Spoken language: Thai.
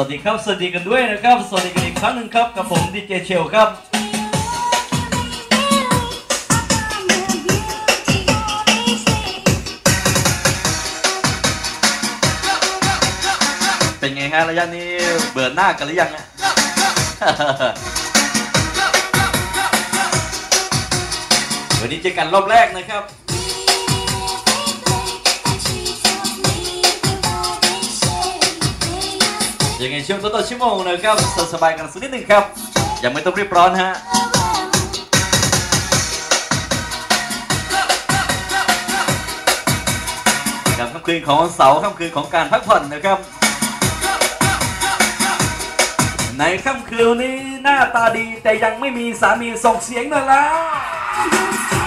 วัสดีครับ สวัสดีกันด้วยนะครับ สวัสดีกันอีกครั้งหนึ่งครับกับผมดีเจเชลครับเป็นไงฮะระยะนี้เบื่อหน้ากันหรือยังอะวันนี้เจอกันรอบแรกนะครับ ยังไงช่วงต้นชั่วโมงนะครับสบายกันสักนิดหนึ่งครับ ยังไม่ต้องรีบร้อนฮะกับค่ำคืนของเสาร์ค่ำคืนของการพักผ่อนนะครับ ในค่ำคืนนี้หน้าตาดีแต่ยังไม่มีสามีส่งเสียงหน่อยแล้ว